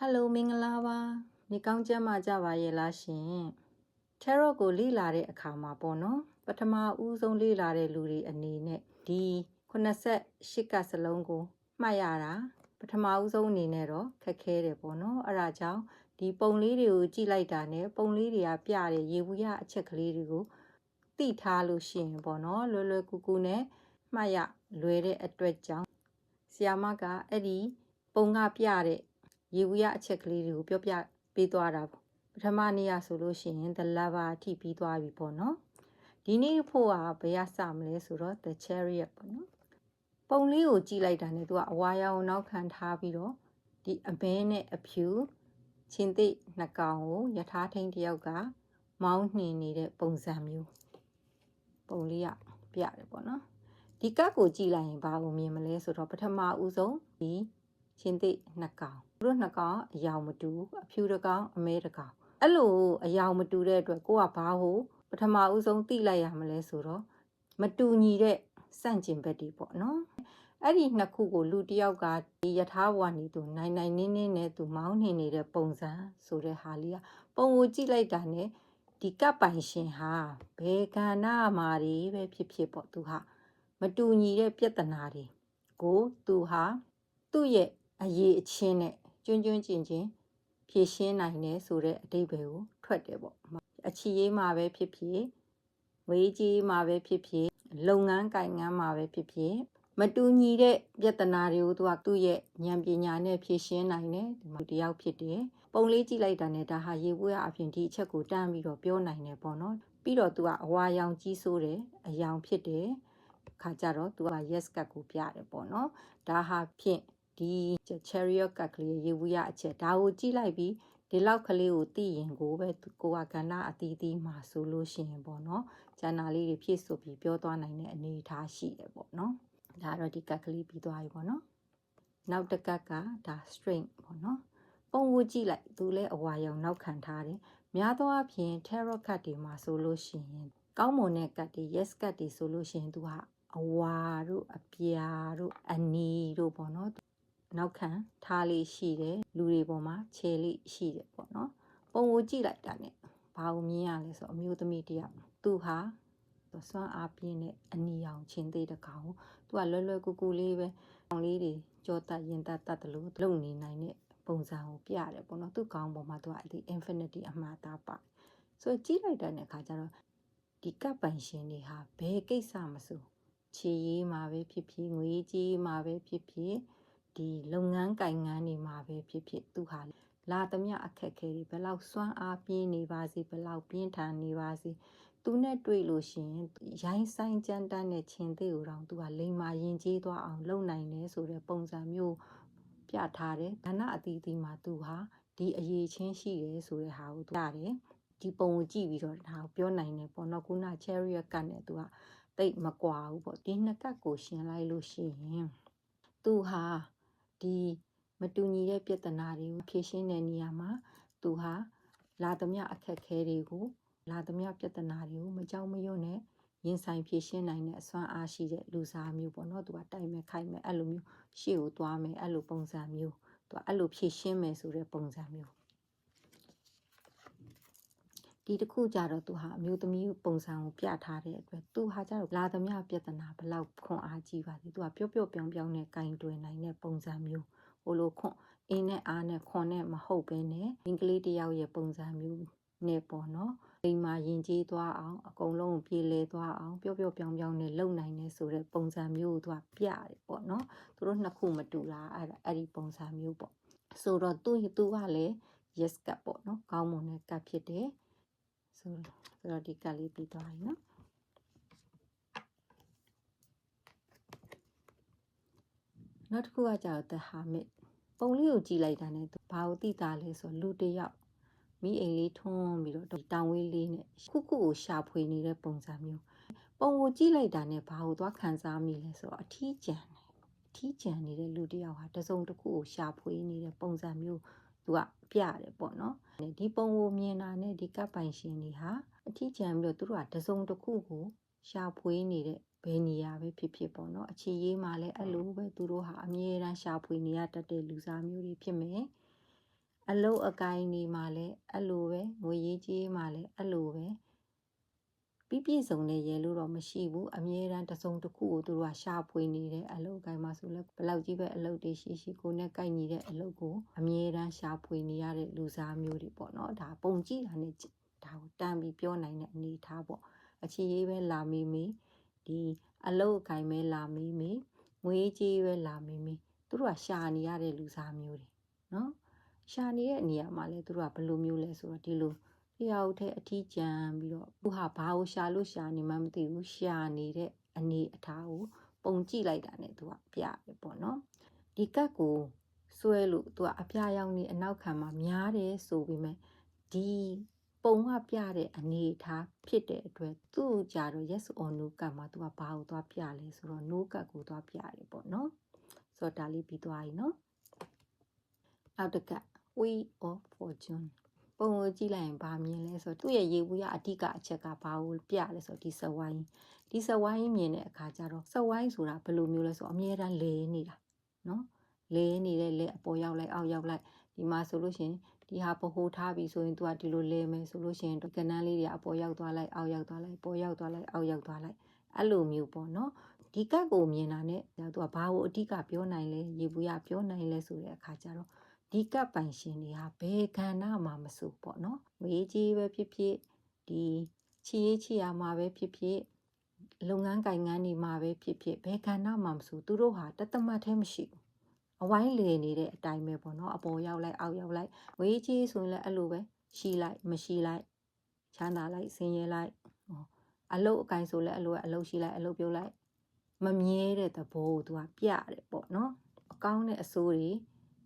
ဟယ်လိုမင်္ဂလာပါနေကောင်းကြမှာကြပါရဲ့လားရှင် tarot ကိုလေ့လာတဲ့အခါမှာပေါ့နော်ပထမဦးဆုံးလေ့လာတဲ့လူတွေအနေနဲ့ဒီ88ကစလုံးကိုမှတ်ရတာပထမဦးဆုံးအနေနဲ့တော့ခက်ခဲတယ်ပေါ့နော်အဲ့ဒါကြောင့်ဒီပုံလေးတွေကိုကြည့်လိုက်တာနဲ့ပုံလေးတွေကပြတဲ့ရေဘူးရအချက်ကလေးတွေကိုသိထားလို့ရှိရင်ပေါ့နော်လွယ်လွယ်ကူကူနဲ့မှတ်ရလွယ်တဲ့အတွက်ကြောင့်ဆီယာမကအဲ့ဒီပုံကပြတဲ့ ရေဘူးရအချက်ကလေးတွေကိုပြောပြပေးသွားတာပေါ့ပထမနေ့ရဆိုလို့ရှိရင် the lover အထိပြီးသွားပြီပေါ့နော်ဒီနေ့ဖို့ကဘယ်ရစမလဲဆိုတော့ the chariot ပေါ့နော်ပုံလေးကိုကြည့်လိုက်တာနဲ့သူကအဝါရောင်နောက်ခံထားပြီးတော့ဒီအမဲနဲ့အဖြူချင်းသိနှစ်ကောင်ကိုယထာထိန်တယောက်ကမောင်းနှင်နေတဲ့ပုံစံမျိုးပုံလေးကပြတယ်ပေါ့နော်ဒီကတ်ကိုကြည့်လိုက်ရင်ဘာကိုမြင်မလဲဆိုတော့ပထမဦးဆုံးဒီ ချင်းသိနှစ်ကောင်သူတို့နှစ်ကောင်အယောင်မတူဘူးအဖြူတစ်ကောင်အမဲတစ်ကောင်အဲ့လိုအယောင်မတူတဲ့အတွက်ကိုကဘာကိုပထမဦးဆုံးသိလိုက်ရမလဲဆိုတော့မတူညီတဲ့စန့်ကျင်ဘက်တွေပေါ့နော်အဲ့ဒီနှစ်ခုကိုလူတစ်ယောက်ကဒီယထာဘဝနေသူနိုင်နိုင်နင်းနင်းနဲ့သူမောင်းနေနေတဲ့ပုံစံဆိုတဲ့ဟာလေးကပုံကိုကြည့်လိုက်တာနဲ့ဒီကပ်ပိုင်ရှင်ဟာဘယ်ကဏ္ဍမှာတွေပဲဖြစ်ဖြစ်ပေါ့သူဟာမတူညီတဲ့ပြဿနာတွေကိုသူဟာသူ့ရဲ့ အရေးအချင်းနဲ့ကျွန်းကျွန်းကျင်ကျင်ဖြည့်ရှင်းနိုင်တယ်ဆိုတဲ့အတိတ်ပဲကိုထွက်တယ်ပေါ့အချီရေးမှာပဲဖြစ်ဖြစ်ဝေးကြီးမှာပဲဖြစ်ဖြစ်လုပ်ငန်းကိုင်ငန်းမှာပဲဖြစ်ဖြစ်မတူညီတဲ့ပြဿနာတွေကိုသူကသူ့ရဲ့ဉာဏ်ပညာနဲ့ဖြည့်ရှင်းနိုင်တယ်ဒီမှာတယောက်ဖြစ်တယ်ပုံလေးကြည့်လိုက်တာနဲ့ဒါဟာရေပွဲအပြင်ဒီအချက်ကိုတန်းပြီးတော့ပြောနိုင်တယ်ပေါ့နော်ပြီးတော့သူကအဝါရောင်ကြီးဆိုးတယ်အယောင်ဖြစ်တယ်ခါကြတော့သူက yes ကတ်ကိုပြတယ်ပေါ့နော်ဒါဟာဖြင့် ဒီ chariot ကတ်ကလေးရေဘူးရအချက်ဒါကိုကြည့်လိုက်ပြီးဒီလောက်ကလေးကိုသိရင်ကိုပဲကိုကကဏ္ဍအသီးသီးမှာဆိုလို့ရှိရင်ပေါ့နော်ကျန်တာလေးတွေဖြည့်ဆိုပြီးပြောသွားနိုင်တဲ့အနေအထားရှိတယ်ပေါ့နော်ဒါတော့ဒီကတ်ကလေးပြီးသွားပြီပေါ့နော်နောက်တစ်ကတ်ကဒါ string ပေါ့နော်ပုံကိုကြည့်လိုက်သူလည်းအဝါရောင်နောက်ခံထားတယ်များသောအားဖြင့် tarot card တွေမှာဆိုလို့ရှိရင်ကောင်းမွန်တဲ့ကတ်တွေ yes ကတ်တွေဆိုလို့ရှိရင်သူကအဝါတို့အပြာတို့အနီတို့ပေါ့နော် နောက်ခံထားလေးရှိတယ်လူတွေပေါ်မှာခြေလေးရှိတယ်ပေါ့နော်ပုံကိုကြည့်လိုက်တာ ਨੇ ဘာကိုမြင်ရလဲဆိုအမျိုးသမီးတယောက်သူဟာစွမ်းအားပြင်းတဲ့အနီရောင်ချင်းသေးတဲ့ကောင်သူကလွယ်လွယ်ကူကူလေးပဲကောင်လေးတွေကြောတတ်ရင်တတ်တတ်တယ်လို့လုံနေနိုင်တဲ့ပုံစံကိုပြရတယ်ပေါ့နော်သူ့ကောင်ပေါ်မှာသူကဒီ infinity အမှားသားပါဆိုကြည့်လိုက်တဲ့အခါကျတော့ဒီကပ်ပိုင်ရှင်တွေဟာဘယ်ကိစ္စမဆိုခြေရေးမှာပဲဖြစ်ဖြစ်ငွေကြီးမှာပဲဖြစ်ဖြစ် ဒီလုပ်ငန်းကိုင်ငန်းတွေမှာပဲဖြစ်ဖြစ်သူဟာလာသမျှအခက်ခဲတွေဘယ်လောက်စွမ်းအားပြင်းနေပါစေဘယ်လောက်ပြင်းထန်နေပါစေသူနဲ့တွေ့လို့ရှိရင်ရိုင်းဆိုင်ကြမ်းတမ်းတဲ့ခြင်းသေးကိုတော့သူကလိမ္မာရင်ကြီးသွားအောင်လုပ်နိုင်တယ်ဆိုတဲ့ပုံစံမျိုးပြထားတယ်ဒါနအသီးသီးမှာသူဟာဒီအရေးချင်းရှိတယ်ဆိုတဲ့ဟာကိုသူရတယ်ဒီပုံကိုကြည့်ပြီးတော့ဒါကိုပြောနိုင်တယ်ပေါ့နော်ခုန chariot ကနဲ့သူကတိတ်မကွာဘူးပေါ့ဒီနှစ်ကတ်ကိုရှင်လိုက်လို့ရှိရင်သူဟာ ဒီမတူညီတဲ့ပြဿနာတွေကိုဖြေရှင်းတဲ့နေရာမှာသူဟာလာသမျှအခက်ခဲတွေကိုလာသမျှပြဿနာတွေကိုမကြောက်မရွံ့နဲ့ရင်ဆိုင်ဖြေရှင်းနိုင်တဲ့အစွမ်းအားရှိတဲ့လူစားမျိုးပေါ့နော်သူကတိုင်မဲ့ခိုက်မဲ့အဲ့လိုမျိုးရှေ့ကိုသွားမယ်အဲ့လိုပုံစံမျိုးသူကအဲ့လိုဖြေရှင်းမယ်ဆိုတဲ့ပုံစံမျိုး ဒီတစ်ခုကြတော့သူဟာအမျိုးသမီးပုံစံကိုပြထားတဲ့အတွက်သူဟာကြတော့လာသမျှပြဿနာဘလောက်ခွန်အားကြီးပါသေးသူကပျော့ပျော့ပြောင်းပြောင်းနဲ့ကင်တွယ်နိုင်တဲ့ပုံစံမျိုးဟိုလိုခွန်အင်းနဲ့အားနဲ့ခွန်နဲ့မဟုတ်ဘဲနဲ့အင်္ဂလိပ်တယောက်ရဲ့ပုံစံမျိုးနဲ့ပေါ့နော်အိမ်မှာယဉ်ကျေးသွားအောင်အကုန်လုံးပြေလဲသွားအောင်ပျော့ပျော့ပြောင်းပြောင်းနဲ့လုပ်နိုင်နေဆိုတဲ့ပုံစံမျိုးကိုသူကပြတယ်ပေါ့နော်သူတို့နှစ်ခုမတူတာအဲ့အဲ့ဒီပုံစံမျိုးပေါ့ဆိုတော့သူသူကလည်း yes ကပ်ပေါ့နော်ကောင်းမွန်တဲ့ကပ်ဖြစ်တယ် ဆိုဆိုတော့ဒီကပ်လေးပြီးသွားပြီနော်နောက်တစ်ခုကကြာတော့ the hermit ပုံလေးကိုကြည့်လိုက်တာ ਨੇ ဘာကိုသိတာလဲဆိုလူတစ်ယောက်မိအိမ်လေးထွန်းပြီးတော့တောင်ဝေးလေးနဲ့ခုခုကိုရှာဖွေနေတဲ့ပုံစံမျိုးပုံကိုကြည့်လိုက်တာနဲ့ဘာကိုသွားခံစားမိလဲဆိုတော့အထီးကျန်တယ်အထီးကျန်နေတဲ့လူတစ်ယောက်ဟာတစုံတစ်ခုကိုရှာဖွေနေတဲ့ပုံစံမျိုး သူကပြတယ်ပေါ့နော်ဒီပုံကိုမြင်တာနဲ့ဒီကပ်ပိုင်ရှင်တွေဟာအထီးကျန်ပြီးတော့သူတို့ကတစုံတစ်ခုကိုရှာဖွေနေတဲ့ဘယ်နေရာပဲဖြစ်ဖြစ်ပေါ့နော်အခြေရေးမှာလည်းအဲ့လိုပဲသူတို့ဟာအမြဲတမ်းရှာဖွေနေရတတ်တဲ့လူစားမျိုးတွေဖြစ်မယ်အလုတ်အကိုင်းနေမှာလည်းအဲ့လိုပဲငွေရေးကြေးမှာလည်းအဲ့လိုပဲ ပြည့်ပြည့်စုံတဲ့ရဲလို့တော့မရှိဘူးအမြဲတမ်းတစ်စုံတစ်ခုကိုသူတို့ကရှာဖွေနေတယ်အလုတ်အကိုင်းမှာဆိုလည်းဘယ်လောက်ကြီးပဲအလုတ်တွေရှိရှိကိုနဲ့ကိုက်ညီတဲ့အလုတ်ကိုအမြဲတမ်းရှာဖွေနေရတဲ့လူစားမျိုးတွေပေါ့နော်ဒါပုံကြည့်တာနဲ့ဒါကိုတန်းပြီးပြောနိုင်တဲ့အနေအထားပေါ့အခြေရေးပဲလာမေးမေးဒီအလုတ်အကိုင်းပဲလာမေးမေးငွေကြေးပဲလာမေးမေးသူတို့ကရှာနေရတဲ့လူစားမျိုးတွေနော်ရှာနေတဲ့နေရာမှာလဲသူတို့ကဘယ်လိုမျိုးလဲဆိုတော့ဒီလို ဖျောက်တဲ့အထီးကျန်ပြီးတော့သူဟာဘာကိုရှာလို့ရှာနေမှမသိဘူးရှာနေတဲ့အနေအထားကိုပုံကြည့်လိုက်တာ ਨੇ သူကပြတယ်ပေါ့နော်ဒီကတ်ကိုဆွဲလို့သူကအပြာရောင်နေအနောက်ခံမှာများတယ်ဆိုပေမဲ့ဒီပုံကပြတဲ့အနေအထားဖြစ်တဲ့အတွက်သူ့ကြတော့ yes or no ကတ်မှာသူကဘာကိုသွားပြလဲဆိုတော့ no ကတ်ကိုသွားပြတယ်ပေါ့နော်ဆိုတော့ဒါလေးပြီးသွားပြီနော်နောက်တစ်က wheel of fortune ပုံကိုကြည့်လိုက်ရင်ဘာမြင်လဲဆိုတော့သူ့ရဲ့ရေဘူးရအဓိကအချက်ကဘာကိုပြလဲဆိုတော့ဒီစဝိုင်းဒီစဝိုင်းမြင်တဲ့အခါကျတော့စဝိုင်းဆိုတာဘယ်လိုမျိုးလဲဆိုတော့အမြဲတမ်းလဲနေတာနော်လဲနေတဲ့လဲအပေါ်ရောက်လိုက်အောက်ရောက်လိုက်ဒီမှာဆိုလို့ရှိရင်ဒီဟာပဟိုထားပြီဆိုရင်သူကဒီလိုလဲမယ်ဆိုလို့ရှိရင်ကနန်းလေးတွေအပေါ်ရောက်သွားလိုက်အောက်ရောက်သွားလိုက်ပေါ်ရောက်သွားလိုက်အောက်ရောက်သွားလိုက်အဲ့လိုမျိုးပေါ့နော်ဒီကတ်ကိုမြင်တာနဲ့သူကဘာကိုအဓိကပြောနိုင်လဲရေဘူးရပြောနိုင်လဲဆိုတဲ့အခါကျတော့ ဒီကပ်ပိုင်ရှင်တွေဟာဘယ်ကဏ္ဍမှာမဆိုပေါ့နော်ငွေကြီးပဲဖြစ်ဖြစ်ဒီချီရေးချီရမှာပဲဖြစ်ဖြစ်လုပ်ငန်းကိုင်ငန်းတွေမှာပဲဖြစ်ဖြစ်ဘယ်ကဏ္ဍမှာမဆိုသူတို့ဟာတသမတ်แท้မရှိဘူးအဝိုင်းလေနေတဲ့အတိုင်းပဲပေါ့နော်အပေါ်ရောက်လိုက်အောက်ရောက်လိုက်ငွေကြီးဆိုရင်လည်းအဲ့လိုပဲရှိလိုက်မရှိလိုက်ချမ်းသာလိုက်ဆင်းရဲလိုက်အလုတ်အကင်ဆိုလည်းအဲ့လိုပဲအလုတ်ရှိလိုက်အလုတ်ပြုတ်လိုက်မမြဲတဲ့သဘောကိုသူကပြတယ်ပေါ့နော်အကောင်းတဲ့အဆိုးတွေ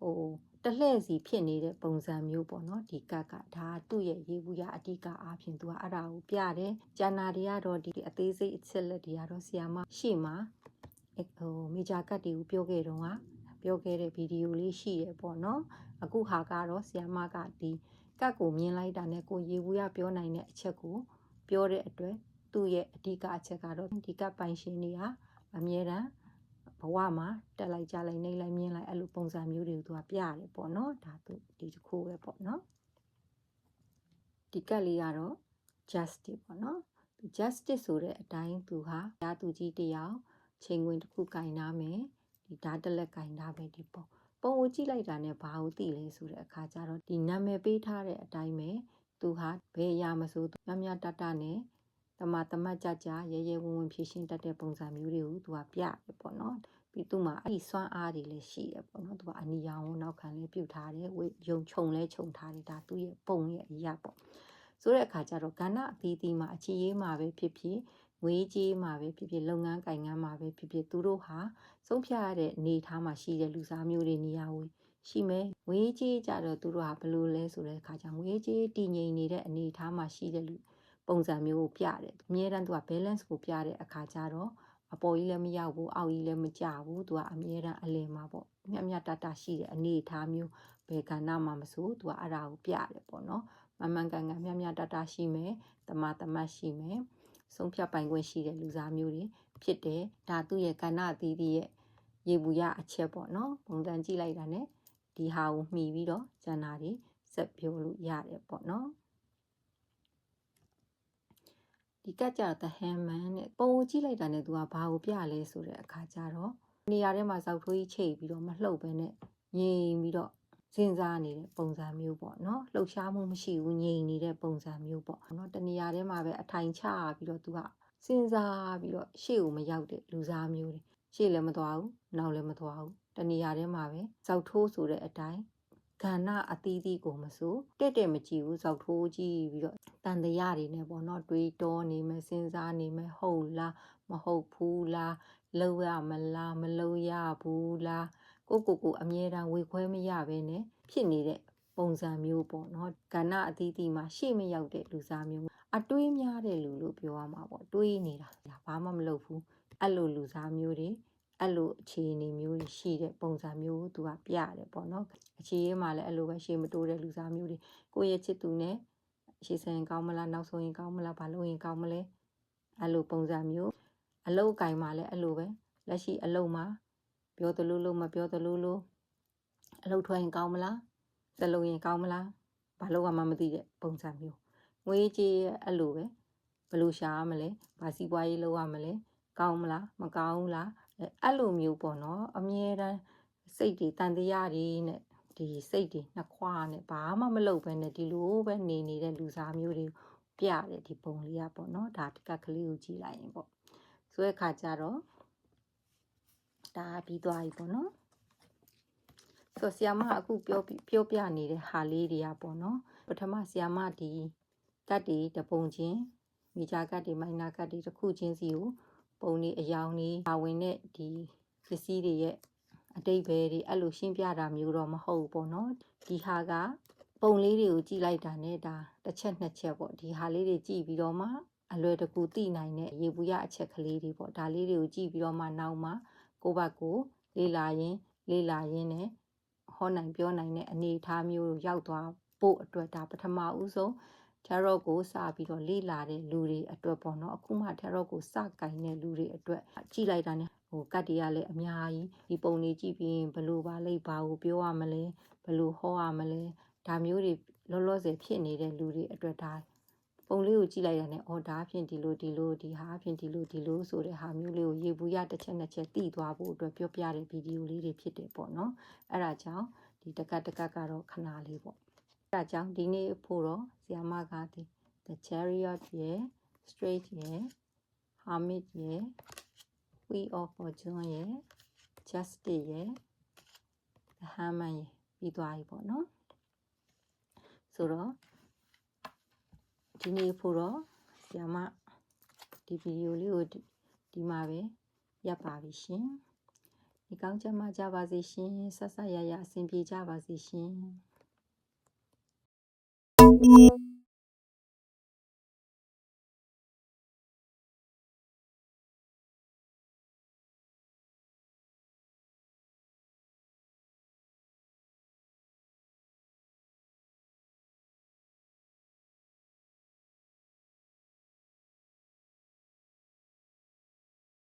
ဟို တလှဲ့စီဖြစ်နေတဲ့ပုံစံမျိုးပေါ့နော်ဒီကတ်ကဒါသူ့ရဲ့ရေဘူးရအတိကအားဖြင့်သူကအဲ့ဒါကိုပြတယ်ကျန်နာတွေကတော့ဒီအသေးစိတ်အချက်လက်တွေကတော့ဆီယာမရှေ့မှာဟိုမေဂျာကတ်တွေကိုပြောခဲ့တော့ကပြောခဲ့တဲ့ဗီဒီယိုလေးရှိရပေါ့နော်အခုဟာကတော့ဆီယာမကဒီကတ်ကိုမြင်လိုက်တာနဲ့ကိုရေဘူးရပြောနိုင်တဲ့အချက်ကိုပြောတဲ့အတွက်သူ့ရဲ့အဓိကအချက်ကတော့ဒီကတ်ပိုင်ရှင်တွေဟာအမြဲတမ်း ဘဝမှာတက်လိုက်ကြလိုက်နေလိုက်မြင်လိုက်အဲ့လိုပုံစံမျိုးတွေကိုသူကပြရတယ်ပေါ့နော်ဒါသူဒီတစ်ခုပဲပေါ့နော်ဒီကက်လေးကတော့ justice ပေါ့နော်သူ justice ဆိုတဲ့အတိုင်းသူဟာရာသူကြီးတယောက်ချိန်ဝင်တစ်ခုကင်နာမယ်ဒီဓာတ်တလက်ကင်နာပဲဒီပေါ့ပုံကိုကြည့်လိုက်တာနဲ့ဘာကိုသိလဲဆိုတဲ့အခါကျတော့ဒီနာမည်ပေးထားတဲ့အတိုင်းပဲသူဟာဘယ်အရာမဆိုမြမြတတနဲ့ တမတမတ်ကြကြရဲရဲဝံ့ဝံ့ဖြည့်ရှင်းတတ်တဲ့ပုံစံမျိုးတွေကိုသူကပြတယ်ပေါ့နော်ပြီးသူ့မှာအဲ့ဒီစွမ်းအားတွေလည်းရှိတယ်ပေါ့နော်သူကအနီရောင်ကိုနောက်ခံလည်းပြုတ်ထားတယ်ဝေယုံခြုံလည်းခြုံထားတယ်ဒါသူ့ရဲ့ပုံရဲ့အရာပေါ့ဆိုတဲ့အခါကျတော့ကဏ္ဍအသီးသီးမှာအခြေရေးမှာပဲဖြစ်ဖြစ်ငွေကြေးမှာပဲဖြစ်ဖြစ်လုပ်ငန်းကိုင်ငန်းမှာပဲဖြစ်ဖြစ်သူတို့ဟာဆုံးဖြတ်ရတဲ့အနေအထားမှာရှိတဲ့လူစားမျိုးတွေနေရာကိုရှိမယ်ငွေကြေးကြတော့သူတို့ဟာဘယ်လိုလဲဆိုတဲ့အခါကျငွေကြေးတည်ငြိမ်နေတဲ့အနေအထားမှာရှိတဲ့လူ ပုံစံမျိုးကိုပြတယ်အများတန်းသူက balance ကိုပြတဲ့အခါကျတော့အပေါ်ကြီးလည်းမရောက်ဘူးအောက်ကြီးလည်းမကျဘူးသူကအမြဲတမ်းအလယ်မှာပေါ့မြတ်မြတ်တတရှိတဲ့အနေအထားမျိုးဘယ်ကဏ္ဍမှာမဆိုသူကအဲ့ဒါကိုပြတယ်ပေါ့နော်မမှန်ကန်ကန်မြတ်မြတ်တတရှိမယ်တမတမတ်ရှိမယ်ဆုံးဖြတ်ပိုင်ခွင့်ရှိတဲ့လူစားမျိုးတွေဖြစ်တယ်ဒါသူ့ရဲ့ကဏ္ဍအသီးသီးရဲ့ရေဘူးရအချက်ပေါ့နော်ပုံစံကြည့်လိုက်တာ ਨੇ ဒီဟာကိုမှီပြီးတော့ကျန်တာတွေဆက်ပြောလို့ရတယ်ပေါ့နော် ဒီကတ်ကြတော့ the hammer နဲ့ပုံကိုကြည့်လိုက်တာနဲ့သူကဘာကိုပြလဲဆိုတဲ့အခါကျတော့နေရာထဲမှာဇောက်ထိုးကြီးချိတ်ပြီးတော့မလှုပ်ပဲနဲ့ငြိမ်ပြီးတော့စဉ်းစားနေတဲ့ပုံစံမျိုးပေါ့နော်လှုပ်ရှားမှုမရှိဘူးငြိမ်နေတဲ့ပုံစံမျိုးပေါ့နော်တနေရာထဲမှာပဲအထိုင်ချပြီးတော့သူကစဉ်းစားပြီးတော့ရှေ့ကိုမရောက်တဲ့လူစားမျိုးတွေရှေ့လည်းမသွားဘူးနောက်လည်းမသွားဘူးတနေရာထဲမှာပဲဇောက်ထိုးဆိုတဲ့အတိုင်း ကဏ္ဍအသီးသီးကိုမဆိုတဲ့တဲ့မကြည့်ဘူးဇောက်ထိုးကြည့်ပြီးတော့တန်တရားတွေနဲ့ပေါ့နော်တွေးတောနေမယ်စဉ်းစားနေမယ်ဟုတ်လားမဟုတ်ဘူးလားလောက်ရမလားမလောက်ရဘူးလားကိုကိုကိုအမြဲတမ်းဝေခွဲမရဘဲနဲ့ဖြစ်နေတဲ့ပုံစံမျိုးပေါ့နော်ကဏ္ဍအသီးသီးမှာရှေ့မရောက်တဲ့လူစားမျိုးအတွေးများတဲ့လူလို့ပြောရမှာပေါ့တွေးနေတာဘာမှမလုပ်ဘူးအဲ့လိုလူစားမျိုးတွေ အဲ့လိုအခြေအနေမျိုးရှိတဲ့ပုံစံမျိုးသူကပြရတယ်ပေါ့နော်အခြေရေးမှာလည်းအဲ့လိုပဲရှေ့မတိုးတဲ့လူစားမျိုးတွေကိုယ့်ရဲ့ချစ်သူနဲ့ရှေ့ဆိုင်ကောင်းမလားနောက်ဆုံးရင်ကောင်းမလားဘာလို့ရင်ကောင်းမလဲအဲ့လိုပုံစံမျိုးအလုတ်ကင်မှာလည်းအဲ့လိုပဲလက်ရှိအလုတ်မှာပြောသလိုလိုမပြောသလိုလိုအလုတ်ထွက်ရင်ကောင်းမလားသလုံးရင်ကောင်းမလားဘာလို့မှမသိတဲ့ပုံစံမျိုးငွေကြေးအဲ့လိုပဲဘယ်လိုရှာရမလဲဘာစီးပွားရေးလုပ်ရမလဲကောင်းမလားမကောင်းဘူးလား အဲ့အဲ့လိုမျိုးပေါ့နော်အမြဲတမ်းစိတ်တွေတန်တရားတွေနဲ့ဒီစိတ်တွေနှစ်ခွာနဲ့ဘာမှမလုပ်ဘဲနဲ့ဒီလိုပဲနေနေတဲ့လူစားမျိုးတွေပြတယ်ဒီပုံလေးကပေါ့နော်ဒါတကက်ကလေးကိုကြည့်လိုက်ရင်ပေါ့ဆိုတဲ့ခါကျတော့ဒါပြီးသွားပြီပေါ့နော်ဆိုဆီယာမအခုပြောပြပြောပြနေတဲ့ဟာလေးတွေကပေါ့နော်ပထမဆီယာမဒီကတ်တွေတပုံချင်းမိဂျာကတ်တွေမိုင်နာကတ်တွေတစ်ခုချင်းစီကို ပုံလေးအယောင်လေးပါဝင်တဲ့ဒီပစ္စည်းတွေရဲ့အတိတ်ပဲတွေအဲ့လိုရှင်းပြတာမျိုးတော့မဟုတ်ဘူးပေါ့နော်ဒီဟာကပုံလေးတွေကိုကြည့်လိုက်တာနဲ့ဒါတစ်ချက်နှစ်ချက်ပေါ့ဒီဟာလေးတွေကြည့်ပြီးတော့မှအလွယ်တကူသိနိုင်တဲ့ရေဘူးရအချက်ကလေးတွေပေါ့ဒါလေးတွေကိုကြည့်ပြီးတော့မှနောက်မှကိုယ့်ဘက်ကိုလေးလာရင်လေးလာရင်နဲ့ဟောနိုင်ပြောနိုင်တဲ့အနေအထားမျိုးကိုရောက်သွားဖို့အတွက်ဒါပထမဦးဆုံး tarot ကိုစပြီးတော့လေ့လာတဲ့လူတွေအတွက်ပေါ့နော်အခုမှ tarot ကိုစကင်တဲ့လူတွေအတွက်ကြည့်လိုက်တာ ਨੇ ဟိုကတ်တွေကလည်းအများကြီးဒီပုံတွေကြည့်ပြီးရင်ဘယ်လိုပါလိမ့်ပါကိုပြောရမလဲဘယ်လိုဟောရမလဲဒါမျိုးတွေလောလောဆယ်ဖြစ်နေတဲ့လူတွေအတွက်ဒါပုံလေးကိုကြည့်လိုက်တာ ਨੇ အော်ဒါဖြင့်ဒီလိုဒီလိုဒီဟာဖြင့်ဒီလိုဒီလိုဆိုတဲ့ဟာမျိုးလေးကိုရေဘူးရတစ်ချက်နှစ်ချက်သိသွားဖို့အတွက်ပြောပြတဲ့ဗီဒီယိုလေးတွေဖြစ်တယ်ပေါ့နော်အဲ့ဒါကြောင့်ဒီတကတ်တကတ်ကတော့ခဏလေးပေါ့အဲ ဒါကြောင့်ဒီနေ့ဖို့တော့ဆီယာမကဒီ the chariot ရယ် straight ရယ် hermit ရယ် wheel of fortune ရယ် justice ရယ် the hangman ရယ်ပြီးသွားပြီပေါ့နော်ဆိုတော့ဒီနေ့ဖို့တော့ဆီယာမဒီဗီဒီယိုလေးကိုဒီဒီမှာပဲရပ်ပါပြီရှင်ဒီကောင်းချမ်းမကြပါစေရှင်ဆက်ဆက်ရရအဆင်ပြေကြပါစေရှင် Thank you.